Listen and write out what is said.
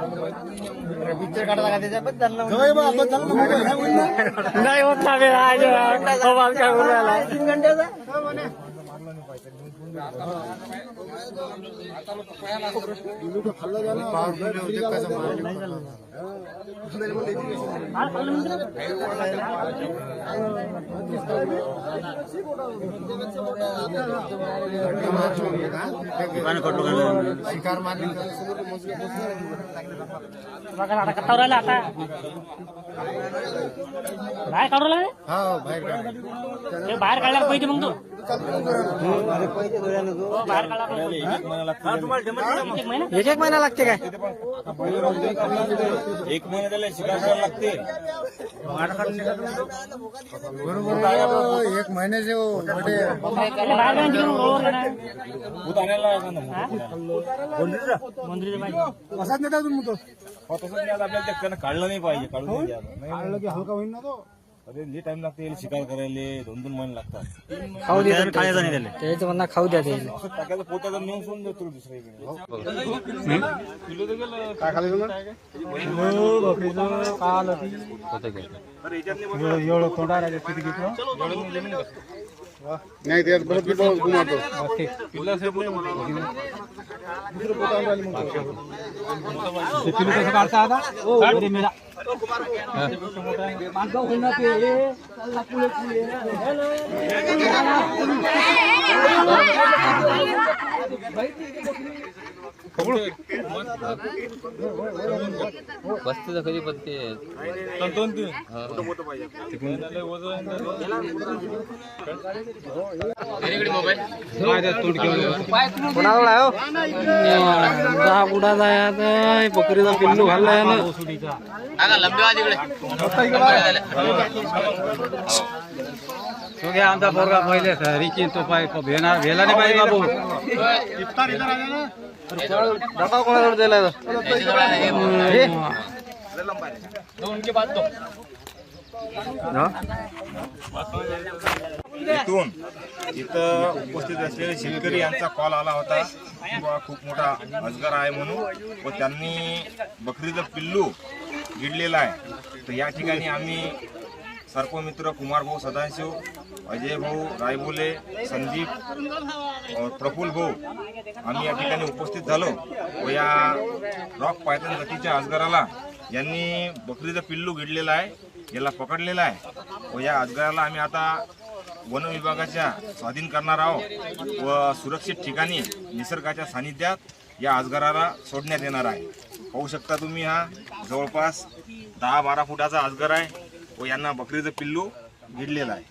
Picture काढला का त्याच्याबद्दल? नाही होत ना राहिला तीन घंट्याचा. शिकार मारली कथा राहिला आता. बाहेर काढू लागले? हा बाहेर काढ. ते बाहेर काढल्यावर पाहिजे मग तू. एक महिना एक एक महिना लागते काय? एक महिना त्याला शिकार करायला लागते. बरोबर एक महिन्याचे हो, मोठे. भूत आणायला हा? असाच नेता तुम्ही तो? हो, तसंच आपल्याला काढलं नाही पाहिजे काढून हलका होईल ना तो. अरे लई टाइम लागते याला शिकार करायला दोन दोन महिने लागतात. खाऊ द्या त्याचं म्हणणं खाऊ द्या ते असं टाकायचं पोटाचा नेऊन सोडून देतो दुसऱ्या इकडे. काय खाली तुम्ही? एवढं तोंडा राजा किती घेतो नाही त्यात परत मी तो घुमावतो दुसरं पोतं राहिलं मग तो. पिलू कसं काढता आता अरे बसते कधी पत्ते कोणाकडे आहे. हो? दहा बुडा जाय बकरीचा पिल्लू तो घ्या आमचा पोरगा पहिले रिची तो पाय भेला भेला नाही पाहिजे बाबू. कोणाकडे इथून इथं उपस्थित असलेले शेतकरी यांचा कॉल आला होता. बुवा खूप मोठा अजगर आहे म्हणून. व त्यांनी बकरीचं पिल्लू गिडलेलं आहे. तर या ठिकाणी आम्ही सर्पमित्र कुमार भाऊ सदाशिव अजय भाऊ रायबोले संदीप प्रफुल भाऊ आम्ही या ठिकाणी उपस्थित झालो व या रॉक पायथन जातीच्या अजगराला यांनी बकरीचं पिल्लू गिडलेलं आहे याला पकडलेलं आहे व या अजगराला आम्ही आता वन विभागाच्या स्वाधीन करणार आहोत व सुरक्षित ठिकाणी निसर्गाच्या सानिध्यात या अजगराला सोडण्यात येणार आहे पाहू शकता तुम्ही हा जवळपास दहा बारा फुटाचा अजगर आहे व यांना बकरीचं पिल्लू गिडलेलं आहे.